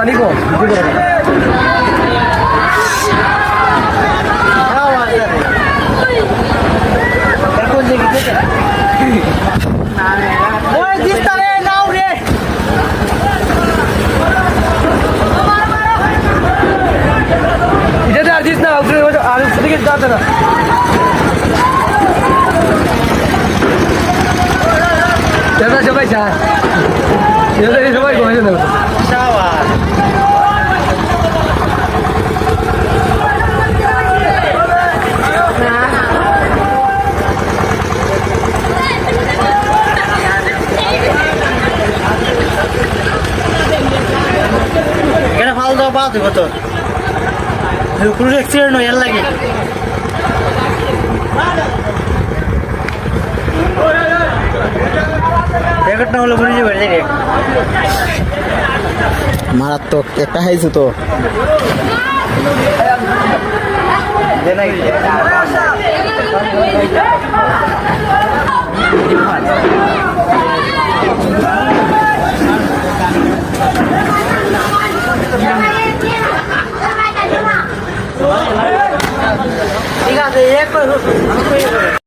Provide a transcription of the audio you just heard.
পানি কম এখন দেখি ওই দিস্তারে, নাও রে। এটা আর দিস না আর সেদিকে যাতে না সবাই সবাই যা। সবাই কমে যাবে দিব তো। পুরো অ্যাক্সিডেন্ট হয়ে লাগে। না হলে বুঝে যাবে মারাত্মক একটা খাইছো তো। যে নাই 这也不是什么